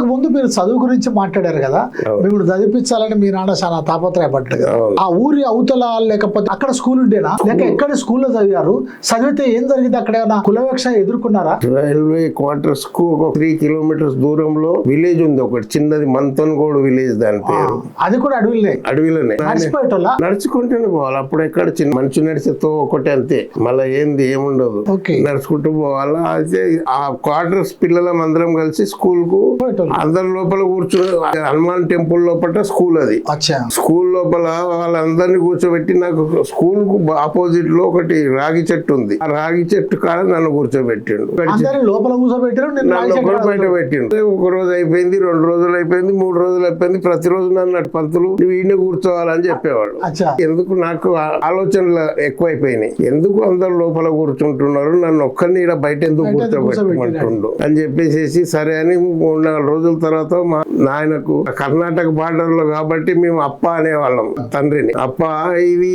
ఇంతకు ముందు మీరు చదువు గురించి మాట్లాడారు కదా. మిమ్మల్ని చదివించాలని మీ నాన్న చాలా తాపత్రయపడ్డాడు. ఆ ఊరి అవతల లేకపోతే అక్కడ స్కూల్ ఉండేనా? లేక ఎక్కడ స్కూల్లో చదివారు? చదివితే ఏం జరిగింది? అక్కడ ఏమైనా కులవేక్ష ఎదుర్కొన్నారా? రైల్వే క్వార్టర్స్కు ఒక త్రీ కిలోమీటర్స్ దూరంలో విలేజ్ ఉంది ఒకటి చిన్నది మంతన్గోడ్ విలేజ్ దాని పేరు. అది కూడా అడవిలే అడవిలోనే. నడుచుకుంటూనే పోవాలి. అప్పుడు ఎక్కడ చిన్న మంచి నడిచేతో ఒకటి అంతే. మళ్ళీ ఏంది ఏముండదు. నడుచుకుంటూ పోవాలా. అయితే ఆ క్వార్టర్స్ పిల్లలం అందరం కలిసి స్కూల్కు అందరి లోపల కూర్చుని హనుమాన్ టెంపుల్ లోపల స్కూల్ అది. స్కూల్ లోపల వాళ్ళందరినీ కూర్చోబెట్టి నాకు స్కూల్కు ఆపోజిట్లో ఒకటి రాగి చెట్టు ఉంది. ఆ రాగి చెట్టు కాడ నన్ను కూర్చోబెట్టిండు. లోపల కూర్చోబెట్టారు బయట పెట్టిండు ఒక రోజు అయిపోయింది రెండు రోజులు అయిపోయింది మూడు రోజులు అయిపోయింది ప్రతిరోజు నన్ను పంతులు నువ్వు ఈయన కూర్చోవాలని చెప్పేవాడు ఎందుకు నాకు ఆలోచనలు ఎక్కువైపోయినాయి. ఎందుకు అందరు లోపల కూర్చుంటున్నారు? నన్ను ఒక్కరిని ఈడ బయట ఎందుకు బయట ఎందుకు కూర్చోబెట్టమంటుండు అని చెప్పేసి సరే అని మూడు నాలుగు రోజుల తర్వాత మా నాయనకు కర్ణాటక బార్డర్లో కాబట్టి మేము అప్ప అనేవాళ్ళం తండ్రిని. అప్ప ఇది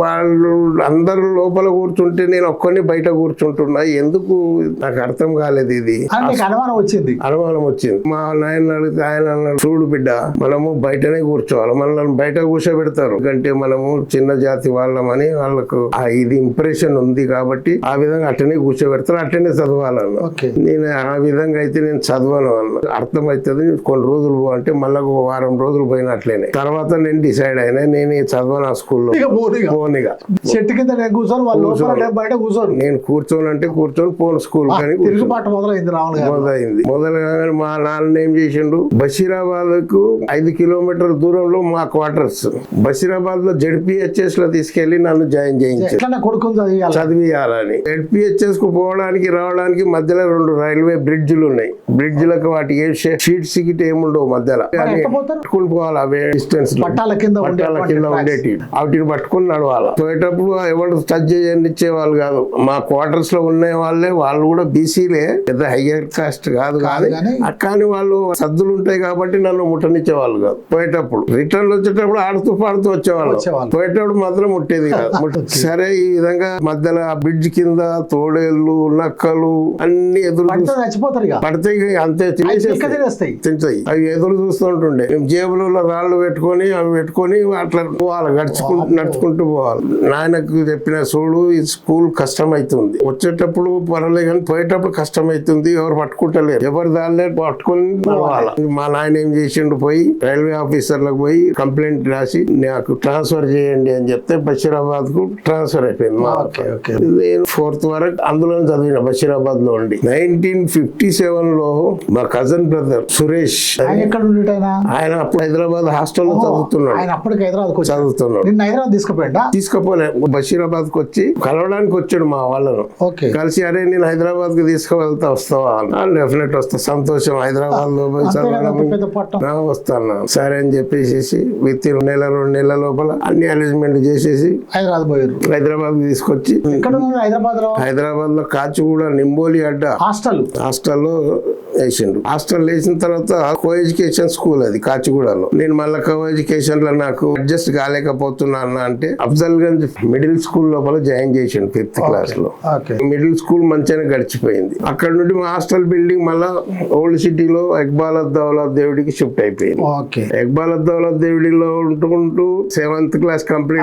వాళ్ళు అందరూ లోపల కూర్చుంటే నేను ఒక్కరిని బయట కూర్చుంటున్నా. ఎందుకు? నాకు అర్థం కాలేదు ఇది. అనుమానం వచ్చింది. అనుమానం వచ్చింది. మా నాయన అడిగితే ఆయన అన్నాడు చూడు బిడ్డ మనము బయటనే కూర్చోవాలి. మనల్ని బయట కూర్చోబెడతారు. ఎందుకంటే మనము చిన్న జాతి వాళ్ళమని వాళ్ళకు ఆ ఇది ఇంప్రెషన్ ఉంది కాబట్టి ఆ విధంగా అట్టనే కూర్చోబెడతారు. అట్టనే చదవాలన్న నేను ఆ విధంగా అయితే నేను చదవను అన్న. అర్థమవుతుంది కొన్ని రోజులు అంటే మళ్ళీ ఒక వారం రోజులు పోయినట్లేనే. తర్వాత నేను డిసైడ్ అయినా నేను చదవను ఆ స్కూల్లో. పోనీగా చెట్టు కింద నేను కూర్చొని వాళ్ళు బయట కూర్చోరు నేను కూర్చొని అంటే కూర్చొని పోను స్కూల్ కానీ కూర్చోను. తిరుగుబాటు మొదలైంది గారు. మొదలైంది. మా నాన్న ఏం చేసిండు? బషీరాబాద్కు ఐదు కిలోమీటర్ దూరంలో మా క్వార్టర్స్. బషీరాబాద్లో జడ్పిహెచ్ఎస్లో తీసుకెళ్ళి నన్ను జాయిన్ కొడుకుని చదివియాలి? చదివియాలని. జడ్పిహెచ్ఎస్కు పోవడానికి రావడానికి మధ్యలో రెండు రైల్వే బ్రిడ్జిలు ఉన్నాయి. బ్రిడ్జిలకు వాటికి ఏ షీట్ సిగిట్ ఏముండవు మధ్యలో? పట్టుకుని పోవాలి అవే డిస్టెన్స్ పట్టాల కింద పట్టాల. ఉండేటి వాటిని పట్టుకుని నడవాలి. పోయేటప్పుడు ఎవరు టచ్ చేయని ఇచ్చేవాళ్ళు కాదు. మా క్వార్టర్స్లో ఉన్న వాళ్ళే వాళ్ళు కూడా బీసీలే పెద్ద హయ్యర్ కాస్ట్ కాదు కాదు కానీ వాళ్ళు సద్దులు ఉంటాయి కాబట్టి నన్ను ముట్టనిచ్చేవాళ్ళు కాదు. పోయేటప్పుడు రిటర్న్ వచ్చేటప్పుడు ఆడుతూ పాడుతూ వచ్చేవాళ్ళు. పోయేటప్పుడు మాత్రం ముట్టేది కాదు. సరే ఈ విధంగా మధ్యలో ఆ బ్రిడ్జ్ కింద తోడేళ్ళు నక్కలు అన్ని ఎదురు పడితే అంతే తినేసేస్తాయి తినేస్తాయి. తింటాయి. అవి ఎదురు చూస్తుంటుండే మేము జేబులలో రాళ్ళు పెట్టుకొని అవి పెట్టుకొని అట్లా పోవాలి గడుచుకుంటూ నడుచుకుంటూ పోవాలి. నాయనకు చెప్పిన చూడు ఈ స్కూల్ కష్టం అవుతుంది వచ్చేటప్పుడు పర్వాలేదు కానీ పోయేటప్పుడు కష్టం అవుతుంది ఎవరు పట్టుకుంటలేరు. ఎవరు దానిలే పట్టుకొని పోవాలి. మా నాయన ఏం చేసిండు పోయి రైల్వే ఆఫీసర్లకు పోయి కంప్లైంట్ రాసి నాకు ట్రాన్స్ఫర్ చేయండి అని చెప్తే బషీరాబాద్కు ట్రాన్స్ఫర్ అయిపోయింది మా నేను ఫోర్త్ వరకు అందులో చదివిన బషీరాబాద్లో ఉండి. నైన్టీన్ ఫిఫ్టీ సెవెన్లో మా కజన్ బ్రదర్ సురేష్. ఆయన ఎక్కడ ఉండేటైనా ఆయన? అప్పుడు హైదరాబాద్ హాస్టల్లో చదువుతున్నాడు. ఆయన అప్పటికి హైదరాబాద్కి వచ్చాడు. చదువుతున్నాడు. నిన్న హైదరాబాద్ తీసుకుపోయిండా? తీసుకుపోలే. బషీరాబాద్కు వచ్చి కలవడానికి వచ్చాడు మా వాళ్ళను. ఓకే. కలిసి అరే నేను హైదరాబాద్కి తీసుకువెళ్తా వస్తావా? డెఫినెట్ వస్తా. సంతోషం. హైదరాబాద్లో చదవడం వస్తాను సరే అని చెప్పేసి విత్ నెల రెండు నెలల లోపల అన్ని అరేంజ్మెంట్ చేసేసి హైదరాబాద్ పోయారు హైదరాబాద్కి తీసుకొచ్చి హైదరాబాద్లో హైదరాబాద్లో కాచిగూడ నింబోలి అడ్డ హాస్టల్. హాస్టల్లో వేసిండు. హాస్టల్ వేసిన తర్వాత కో ఎడ్యుకేషన్ స్కూల్ అది కాచిగూడలో. నేను మళ్ళీ కో ఎడ్యుకేషన్లో నాకు అడ్జస్ట్ కాలేకపోతున్నాను అంటే అఫ్జల్ గంజ్ మిడిల్ స్కూల్ లోపల జాయిన్ చేసిండు ఫిఫ్త్ క్లాస్లో ఓకే మిడిల్ స్కూల్ మంచిగానే గడిచిపోయింది. అక్కడ నుండి మా హాస్టల్ బిల్డింగ్ మళ్ళా ఓల్డ్ సిటీలో ఎక్బాల్ దౌలత్ దేవుడికి షిఫ్ట్ అయిపోయింది. ఓకే ఎక్బాల్ దౌలత్ దేవుడిలో ఉంటుకుంటూ సెవెంత్ క్లాస్ కంప్లీట్